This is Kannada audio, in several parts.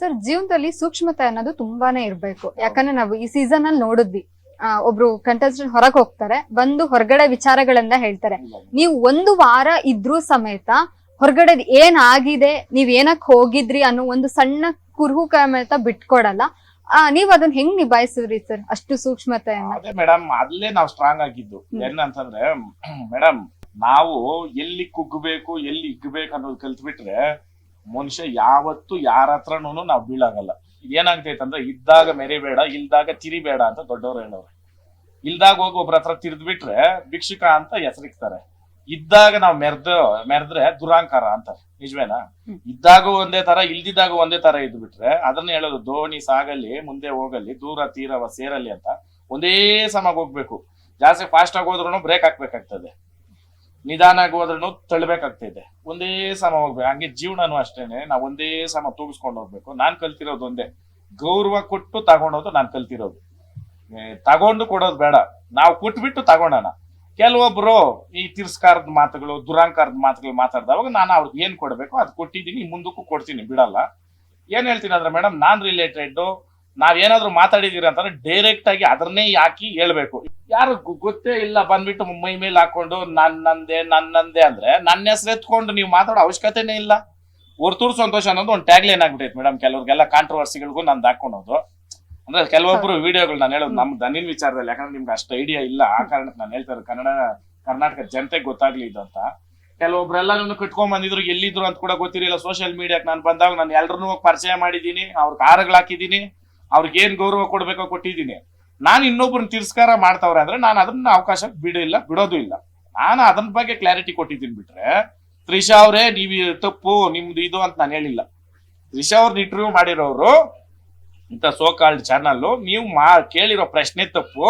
ಸರ್ ಜೀವನದಲ್ಲಿ ಸೂಕ್ಷ್ಮತೆ ಅನ್ನೋದು ತುಂಬಾನೇ ಇರಬೇಕು. ಯಾಕಂದ್ರೆ ನಾವು ಈ ಸೀಸನ್ ಅಲ್ಲಿ ನೋಡಿದ್ವಿ. ಒಬ್ರು ಕಂಟೆಸ್ಟೆಂಟ್ ಹೊರಗೆ ಹೋಗ್ತಾರೆ ಬಂದು ಹೊರಗಡೆ ವಿಚಾರಗಳನ್ನ ಹೇಳ್ತಾರೆ. ನೀವು ಒಂದು ವಾರ ಇದ್ರೂ ಸಮೇತ ಹೊರಗಡೆ ಏನ್ ಆಗಿದೆ ನೀವ್ ಏನಕ್ ಹೋಗಿದ್ರಿ ಅನ್ನೋ ಒಂದು ಸಣ್ಣ ಕುರುಹು ಸಮೇತ ಬಿಟ್ಕೊಡಲ್ಲ. ಆ, ನೀವ್ ಅದನ್ನ ಹೆಂಗ್ ನಿಭಾಯಿಸಿದ್ರಿ ಸರ್ ಅಷ್ಟು ಸೂಕ್ಷ್ಮತೆ ಮೇಡಮ್ ಅಲ್ಲೇ ನಾವು ಸ್ಟ್ರಾಂಗ್ ಆಗಿದ್ದು. ಏನಂತಂದ್ರೆ ಮೇಡಮ್ ನಾವು ಎಲ್ಲಿ ಕುಗ್ಗಬೇಕು ಎಲ್ಲಿ ಇಗ್ಬೇಕು ಅನ್ನೋದು ಕಲ್ತ್ಬಿಟ್ರೆ ಮನುಷ್ಯ ಯಾವತ್ತು ಯಾರ ಹತ್ರನೂ ನಾವು ಬೀಳಾಗಲ್ಲ. ಏನಾಗ್ತೈತೆ ಅಂದ್ರೆ ಇದ್ದಾಗ ಮೆರಿಬೇಡ ಇಲ್ದಾಗ ತಿರಿಬೇಡ ಅಂತ ದೊಡ್ಡವರು ಹೇಳೋರು. ಇಲ್ದಾಗ ಹೋಗಿ ಒಬ್ರ ಹತ್ರ ತಿರ್ದ್ಬಿಟ್ರೆ ಭಿಕ್ಷುಕ ಅಂತ ಹೆಸರಿಕ್ತಾರೆ. ಇದ್ದಾಗ ನಾವು ಮೆರ್ದ ಮೆರೆದ್ರೆ ದುರಾಂಕಾರ ಅಂತಾರೆ. ನಿಜವೇನಾ. ಇದ್ದಾಗ ಒಂದೇ ತರ ಇಲ್ದಿದ್ದಾಗ ಒಂದೇ ತರ ಇದ್ ಬಿಟ್ರೆ ಅದನ್ನ ಹೇಳೋದು ದೋಣಿ ಸಾಗಲಿ ಮುಂದೆ ಹೋಗಲಿ ದೂರ ತೀರವ ಸೇರಲಿ ಅಂತ ಒಂದೇ ಸಮ ಹೋಗ್ಬೇಕು. ಜಾಸ್ತಿ ಫಾಸ್ಟ್ ಆಗಿ ಹೋದ್ರು ಬ್ರೇಕ್ ಹಾಕ್ಬೇಕಾಗ್ತದೆ. ನಿಧಾನ ಆಗಿ ಹೋದ್ರೂ ತಳ್ಬೇಕಾಗ್ತೈತೆ ಒಂದೇ ಸಮ ಹೋಗ್ಬೇಕು. ಹಂಗೆ ಜೀವನನೂ ಅಷ್ಟೇನೆ. ನಾವು ಒಂದೇ ಸಮ ತೂಗಿಸ್ಕೊಂಡು ಹೋಗ್ಬೇಕು. ನಾನ್ ಕಲ್ತಿರೋದು ಒಂದೇ. ಗೌರವ ಕೊಟ್ಟು ತಗೊಂಡೋದು ನಾನ್ ಕಲ್ತಿರೋದು. ತಗೊಂಡು ಕೊಡೋದು ಬೇಡ. ನಾವು ಕೊಟ್ಬಿಟ್ಟು ತಗೊಂಡೋಣ ಕೆಲವೊಬ್ರು ಈ ತಿರಸ್ಕಾರದ ಮಾತುಗಳು, ದುರಾಂಕಾರದ ಮಾತುಗಳು ಮಾತಾಡ್ದವಾಗ ನಾನು ಅವ್ರಿಗೆ ಏನ್ ಕೊಡ್ಬೇಕು ಅದು ಕೊಟ್ಟಿದ್ದೀನಿ, ಮುಂದಕ್ಕೂ ಕೊಡ್ತೀನಿ, ಬಿಡಲ್ಲ. ಏನ್ ಹೇಳ್ತೀನಿ ಅಂದ್ರೆ ಮೇಡಮ್, ನಾನ್ ರಿಲೇಟೆಡ್ ನಾವೇನಾದ್ರೂ ಮಾತಾಡಿದೀರಿ ಅಂತಂದ್ರೆ ಡೈರೆಕ್ಟ್ ಆಗಿ ಅದನ್ನೇ ಯಾಕಿ ಹೇಳ್ಬೇಕು. ಯಾರು ಗೊತ್ತೇ ಇಲ್ಲ, ಬಂದ್ಬಿಟ್ಟು ಮೈ ಮೇಲೆ ಹಾಕೊಂಡು ನನ್ನಂದೆ ನನ್ನಂದೆ ಅಂದ್ರೆ ನನ್ನ ಹೆಸರು ಎತ್ಕೊಂಡು ನೀವು ಮಾತಾಡೋ ಅವಶ್ಯಕತೆನೇ ಇಲ್ಲ. ಹೊರ್ತೂರು ಸಂತೋಷ ಅನ್ನೋದು ಒಂದು ಟ್ಯಾಗ್ ಲೈನ್ ಆಗ್ಬಿಟ್ಟೈತೆ ಮೇಡಮ್ ಕೆಲವ್ರಿಗೆಲ್ಲ ಕಾಂಟ್ರವರ್ಸಿಗಳಿಗೂ ನಂದು ಹಾಕೊಳೋದು ಅಂದ್ರೆ ಕೆಲವೊಬ್ರು ವಿಡಿಯೋಗಳು ನಾನು ಹೇಳೋದು ನಮ್ ದನಿನ್ ವಿಚಾರದಲ್ಲಿ, ಯಾಕಂದ್ರೆ ನಿಮ್ಗೆ ಅಷ್ಟು ಐಡಿಯಾ ಇಲ್ಲ. ಆ ಕಾರಣಕ್ಕೆ ನಾನು ಹೇಳ್ತಾ ಇರೋದು ಕನ್ನಡ, ಕರ್ನಾಟಕ ಜನತೆಗೆ ಗೊತ್ತಾಗ್ಲಿ ಇದು ಅಂತ. ಕೆಲವೊಬ್ರೆಲ್ಲ ಕಟ್ಕೊಂಡ್ ಬಂದಿದ್ರು, ಎಲ್ಲಿದ್ರು ಅಂತ ಕೂಡ ಗೊತ್ತಿರಲಿಲ್ಲ. ಸೋಷಿಯಲ್ ಮೀಡಿಯಾಕ್ ನಾನು ಬಂದಾಗ ನಾನು ಎಲ್ರನ್ನೂ ಪರಿಚಯ ಮಾಡಿದ್ದೀನಿ, ಅವ್ರ ಹಾಕಿದ್ದೀನಿ. ಅವ್ರಿಗೆ ಏನ್ ಗೌರವ ಕೊಡ್ಬೇಕೋ ಕೊಟ್ಟಿದ್ದೀನಿ. ನಾನು ಇನ್ನೊಬ್ರನ್ನ ತಿರಸ್ಕಾರ ಮಾಡ್ತಾವ್ರೆ ಅಂದ್ರೆ ನಾನು ಅದನ್ನ ಅವಕಾಶ ಬಿಡಿಲ್ಲ, ಬಿಡೋದು ಇಲ್ಲ. ನಾನು ಅದನ್ನ ಬಗ್ಗೆ ಕ್ಲಾರಿಟಿ ಕೊಟ್ಟಿದ್ದೀನಿ ಬಿಟ್ರೆ, ತ್ರಿಷಾ ಅವರೇ, ನೀವು ತಪ್ಪು, ನಿಮ್ದು ಇದು ಅಂತ ನಾನು ಹೇಳಿಲ್ಲ. ತ್ರಿಷಾ ಅವ್ರನ್ನ ಇಂಟರ್ವ್ಯೂ ಮಾಡಿರೋರು, ಇಂಥ ಸೋ ಕಾಲ್ಡ್ ಚಾನಲ್ ನೀವು ಮಾ, ಕೇಳಿರೋ ಪ್ರಶ್ನೆ ತಪ್ಪು.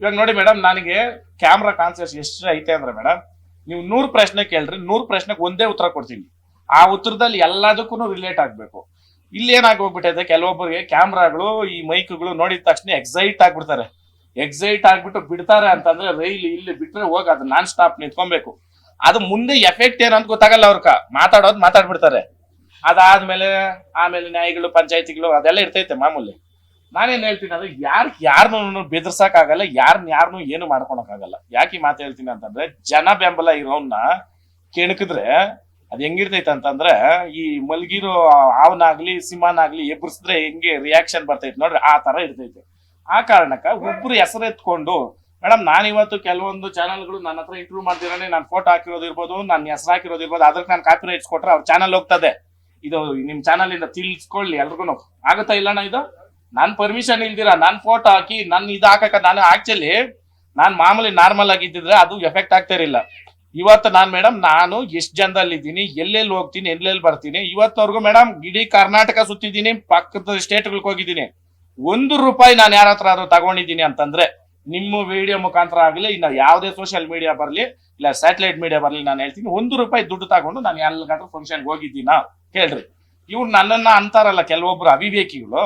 ಇವಾಗ ನೋಡಿ ಮೇಡಮ್ ನನಗೆ ಕ್ಯಾಮ್ರಾ ಕಾನ್ಸೆಪ್ಟ್ ಎಷ್ಟು ಐತೆ ಅಂದ್ರೆ ಮೇಡಮ್ ನೀವು ನೂರು ಪ್ರಶ್ನೆ ಕೇಳ್ರಿ, ನೂರು ಪ್ರಶ್ನೆಗೆ ಒಂದೇ ಉತ್ತರ ಕೊಡ್ತೀನಿ. ಆ ಉತ್ತರದಲ್ಲಿ ಎಲ್ಲದಕ್ಕೂ ರಿಲೇಟ್ ಆಗ್ಬೇಕು. ಇಲ್ಲಿ ಏನಾಗಿ ಕೆಲವೊಬ್ಬರಿಗೆ ಕ್ಯಾಮ್ರಾಗಳು, ಈ ಮೈಕ್ಗಳು ನೋಡಿದ ತಕ್ಷಣ ಎಕ್ಸೈಟ್ ಆಗ್ಬಿಡ್ತಾರೆ. ಎಕ್ಸೈಟ್ ಆಗ್ಬಿಟ್ಟು ಬಿಡ್ತಾರೆ ಅಂತಂದ್ರೆ ರೈಲ್ ಇಲ್ಲಿ ಬಿಟ್ರೆ ಹೋಗಿ, ಅದು ನಾನ್ ಸ್ಟಾಪ್ ನಿಂತ್ಕೊಬೇಕು. ಅದು ಮುಂದೆ ಎಫೆಕ್ಟ್ ಏನಂತ ಗೊತ್ತಾಗಲ್ಲ ಅವ್ರಕ ಮಾತಾಡೋದು ಮಾತಾಡ್ಬಿಡ್ತಾರೆ. ಅದಾದ್ಮೇಲೆ ಆಮೇಲೆ ನ್ಯಾಯಗಳು, ಪಂಚಾಯತಿಗಳು ಅದೆಲ್ಲ ಇರ್ತೈತೆ ಮಾಮೂಲಿ. ನಾನೇನ್ ಹೇಳ್ತೀನಿ ಅಂದ್ರೆ ಯಾರ್ ಯಾರನ್ನೂ ಬೆದರ್ಸಕ್ ಆಗಲ್ಲ ಯಾರನ್ನ ಯಾರನ್ನು ಏನು ಮಾಡ್ಕೊಳಕ್ ಆಗಲ್ಲ ಯಾಕೆ ಮಾತು ಹೇಳ್ತೀನಿ ಅಂತಂದ್ರೆ ಜನ ಬೆಂಬಲ ಇರೋನ್ನ ಕೆಣಕಿದ್ರೆ ಅದ್ ಹೆಂಗಿರ್ತೈತೆ ಅಂತಂದ್ರೆ ಈ ಮಲ್ಗಿರೋ ಅವನಾಗ್ಲಿ ಸಿಂಹನಾಗ್ಲಿ ಎಬ್ಬರ್ಸಿದ್ರೆ ಹೆಂಗೆ ರಿಯಾಕ್ಷನ್ ಬರ್ತೈತೆ ನೋಡ್ರಿ, ಆ ತರ ಇರ್ತೈತೆ. ಆ ಕಾರಣಕ್ಕ ಒಬ್ರು ಹೆಸರು ಎತ್ಕೊಂಡು ಮೇಡಮ್ ನಾನು ಇವತ್ತು ಕೆಲವೊಂದು ಚಾನಲ್ಗಳು ನನ್ನ ಹತ್ರ ಇಂಟರ್ವ್ಯೂ ಮಾಡ್ತಿರೋನೆ ನಾನು ಫೋಟೋ ಹಾಕಿರೋದು ಇರ್ಬೋದು ನನ್ನ ಹೆಸರು ಹಾಕಿರೋದು ಇರ್ಬೋದು ಅದಕ್ಕೆ ನಾನು ಕಾಪಿ ರೈಟ್ಸ್ ಕೊಟ್ರೆ ಅವ್ರ ಚಾನಲ್ ಹೋಗ್ತದೆ. ಇದು ನಿಮ್ ಚಾನಲ್ ಇಂದ ತಿಳಿಸ್ಕೊಳ್ಳಿ ಎಲ್ರಿಗೂ ಆಗುತ್ತಾ ಇಲ್ಲಣ್ಣ ಇದು? ನಾನು ಪರ್ಮಿಷನ್ ಇಲ್ದಿರ? ನಾನ್ ಫೋಟೋ ಹಾಕಿ ನನ್ನ ಇದು ಹಾಕಕ ನಾನು ಆಕ್ಚುಲಿ ನಾನ್ ಮಾಮೂಲಿ ನಾರ್ಮಲ್ ಆಗಿದ್ದಿದ್ರೆ ಅದು ಎಫೆಕ್ಟ್ ಆಗ್ತಾ ಇರಲಿಲ್ಲ. ಇವತ್ತು ನಾನು ಮೇಡಮ್, ನಾನು ಎಷ್ಟು ಜನದಲ್ಲಿ ಇದ್ದೀನಿ ಎಲ್ಲೆಲ್ಲಿ ಹೋಗ್ತೀನಿ, ಎಲ್ಲೆಲ್ಲಿ ಬರ್ತೀನಿ, ಇವತ್ತವರೆಗೂ ಮೇಡಮ್, ಇಡೀ ಕರ್ನಾಟಕ ಸುತ್ತಿದ್ದೀನಿ, ಪಕ್ಕದ ಸ್ಟೇಟ್ಗಳಿಗೆ ಹೋಗಿದ್ದೀನಿ. ಒಂದು ರೂಪಾಯಿ ನಾನು ಯಾರ ಹತ್ರ ಆದ್ರೂ ತಗೊಂಡಿದ್ದೀನಿ ಅಂತಂದ್ರೆ, ನಿಮ್ಮ ವಿಡಿಯೋ ಮುಖಾಂತರ ಆಗಲಿ, ಇನ್ನ ಯಾವುದೇ ಸೋಷಿಯಲ್ ಮೀಡಿಯಾ ಬರಲಿ, ಇಲ್ಲ ಸ್ಯಾಟಲೈಟ್ ಮೀಡಿಯಾ ಬರಲಿ ನಾನು ಹೇಳ್ತೀನಿ, ಒಂದು ರೂಪಾಯಿ ದುಡ್ಡು ತಗೊಂಡು ನಾನು ಎಲ್ಲಾದ್ರೂ ಫಂಕ್ಷನ್ಗೆ ಹೋಗಿದ್ದೀನಾ? ಹೇಳ್ರಿ ಇವ್ರು ನನ್ನನ್ನ ಅಂತಾರಲ್ಲ ಕೆಲವೊಬ್ರು ಅವಿವೇಕಿಗಳು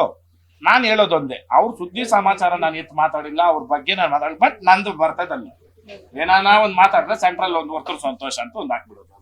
ನಾನು ಹೇಳೋದೊಂದೇ, ಅವ್ರ ಸುದ್ದಿ ಸಮಾಚಾರ ನಾನು ಎತ್ತು ಮಾತಾಡಿಲ್ಲ, ಅವ್ರ ಬಗ್ಗೆ ನಾನು ಮಾತಾಡಿ, ಬಟ್ ನಂದು ಬರ್ತದಲ್ಲ. ಏನಾನ ಒಂದ್ ಮಾತಾಡಿದ್ರೆ ಸೆಂಟ್ರಲ್ ಒಂದ್ ವರ್ತೂರು ಸಂತೋಷ ಅಂತ ಒಂದ್ ಹಾಕ್ಬಿಡೋದು.